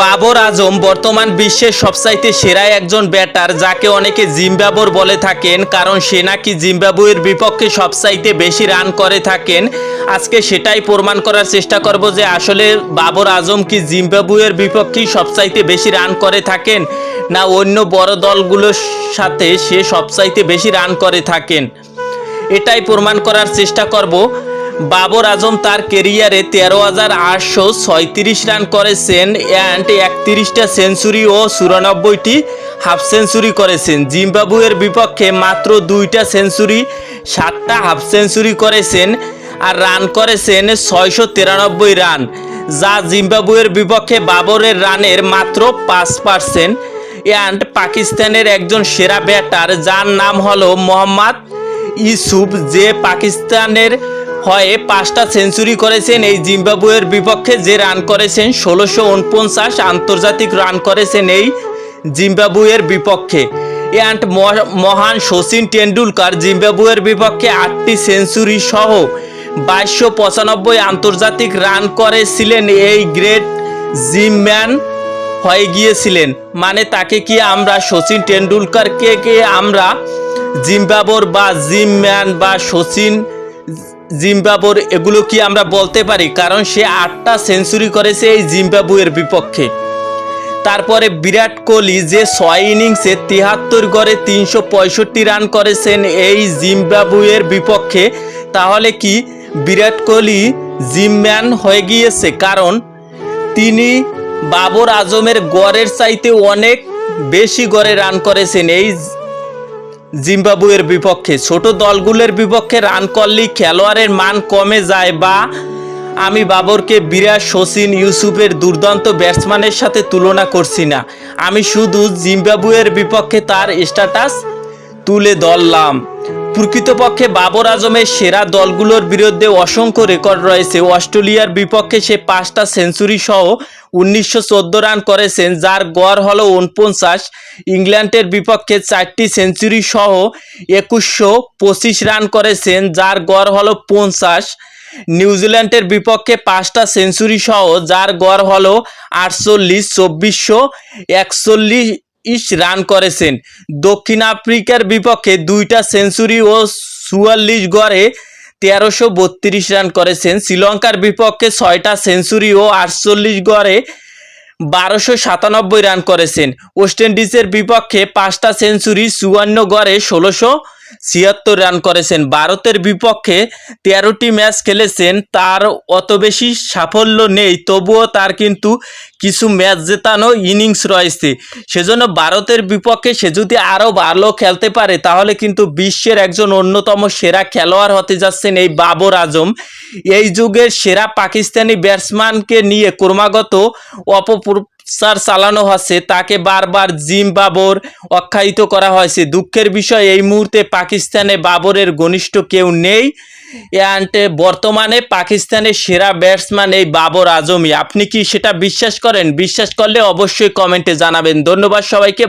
বাবর আজম বর্তমান বিশ্বের সবচাইতে সেরা একজন ব্যাটার, যাকে অনেকে জিম্বাবুর বলে থাকেন, কারণ সে নাকি জিম্বাবুয়ের বিপক্ষে সবচাইতে বেশি রান করে থাকেন। আজকে সেটাই প্রমাণ করার চেষ্টা করব যে আসলে বাবর আজম কি জিম্বাবুয়ের বিপক্ষেই সবচাইতে বেশি রান করে থাকেন, না অন্য বড় দলগুলোর সাথে সে সবচাইতে বেশি রান করে থাকেন। এটাই প্রমাণ করার চেষ্টা করব। বাবর আজম তার কেরিয়ারে তেরো হাজার আটশো ছয়ত্রিশ রান করেছেন অ্যান্ড একত্রিশটা সেঞ্চুরি ও চুরানব্বইটি হাফ সেঞ্চুরি করেছেন। জিম্বাবুয়ের বিপক্ষে মাত্র দুইটা সেঞ্চুরি, সাতটা হাফ সেঞ্চুরি করেছেন আর রান করেছেন ছয়শো তিরানব্বই রান। যা জিম্বাবুয়ের বিপক্ষে বাবরের রানের মাত্র পাঁচ পার্সেন্ট অ্যান্ড পাকিস্তানের একজন সেরা ব্যাটার যার নাম হলো মোহাম্মদ ইসুফ যে পাকিস্তানের হয়ে পাঁচটা সেঞ্চুরি করেছেন এই জিম্বাবুয়ের বিপক্ষে যে রান করেছেন, ষোলোশো উনপঞ্চাশ আন্তর্জাতিক রান করেছেন এই জিম্বাবুয়ের বিপক্ষে। অ্যান্ড মহান শচীন টেন্ডুলকার জিম্বাবুয়ের বিপক্ষে আটটি সেঞ্চুরি সহ বাইশশো পঁচানব্বই আন্তর্জাতিক রান করেছিলেন এই গ্রেট জিমম্যান হয়ে গিয়েছিলেন। মানে তাকে কি আমরা শচীন টেন্ডুলকারকে কে আমরা জিম্বাবর বা জিম ম্যান বা সচিন জিম্বাবর এগুলো কি আমরা বলতে পারি? কারণ সে আটটা সেঞ্চুরি করেছে এই জিম্বাবুয়ের বিপক্ষে। তারপরে বিরাট কোহলি যে ছয় ইনিংসে তিয়াত্তর গড়ে তিনশো পঁয়ষট্টি রান করেছেন এই জিম্বাবুয়ের বিপক্ষে, তাহলে কি বিরাট কোহলি জিমম্যান হয়ে গিয়েছে? কারণ তিনি বাবর আজমের গড়ের চাইতে অনেক বেশি গড়ে রান করেছেন এই জিম্বাবুয়ের বিপক্ষে। ছোট দলগুলোর বিপক্ষে রান করলেই খেলোয়াড়ের মান কমে যায় বা আমি বাবরকে বিরাট শচীন ইউসুফের দুর্দান্ত ব্যাটসম্যানের সাথে তুলনা করছি না। আমি শুধু জিম্বাবুয়ের বিপক্ষে তার স্ট্যাটাস তুলে ধরলাম। প্রকৃতপক্ষে বাবর আজমের সেরা দলগুলোর বিরুদ্ধে অসংখ্য রেকর্ড রয়েছে। অস্ট্রেলিয়ার বিপক্ষে সে পাঁচটা সেঞ্চুরি সহ উনিশশো চোদ্দ রান করেছেন, যার গড় হলো উনপঞ্চাশ। ইংল্যান্ডের বিপক্ষে চারটি সেঞ্চুরি সহ একুশশো রান করেছেন, যার গড় হলো পঞ্চাশ। নিউজিল্যান্ডের বিপক্ষে পাঁচটা সেঞ্চুরি সহ, যার গড় হলো আটচল্লিশ, চব্বিশশো একচল্লিশ ইস রান করেছেন। দক্ষিণ আফ্রিকার বিপক্ষে দুইটা সেঞ্চুরি ও চুয়াল্লিশ গড়ে তেরোশো বত্রিশ রান করেছেন। শ্রীলঙ্কার বিপক্ষে ছয়টা সেঞ্চুরি ও আটচল্লিশ গড়ে বারোশো সাতানব্বই রান করেছেন। ওয়েস্ট ইন্ডিজের বিপক্ষে পাঁচটা সেঞ্চুরি, চুয়ান্ন গড়ে ষোলোশো ছিয়াত্তর রান করেছেন। ভারতের বিপক্ষে তেরোটি ম্যাচ খেলেছেন, তার অত বেশি সাফল্য নেই, তবুও তার কিন্তু কিছু ম্যাচ জেতানো ইনিংস রয়েছে। সেজন্য ভারতের বিপক্ষে সে যদি আরও ভালো খেলতে পারে, তাহলে কিন্তু বিশ্বের একজন অন্যতম সেরা খেলোয়াড় হতে যাচ্ছেন এই বাবর আজম। এই যুগের সেরা পাকিস্তানি ব্যাটসম্যানকে নিয়ে ক্রমাগত অপপ্রচার চালানো হচ্ছে, তাকে বারবার জিম বাবর আখ্যায়িত করা হয়েছে। দুঃখের বিষয়, এই মুহূর্তে পাকিস্তানে বাবরের ঘনিষ্ঠ কেউ নেই, অ্যান্ড বর্তমানে পাকিস্তানের সেরা ব্যাটসম্যান এই বাবর আজমি আপনি কি সেটা বিশ্বাস করেন? বিশ্বাস করলে অবশ্যই কমেন্টে জানাবেন। ধন্যবাদ সবাইকে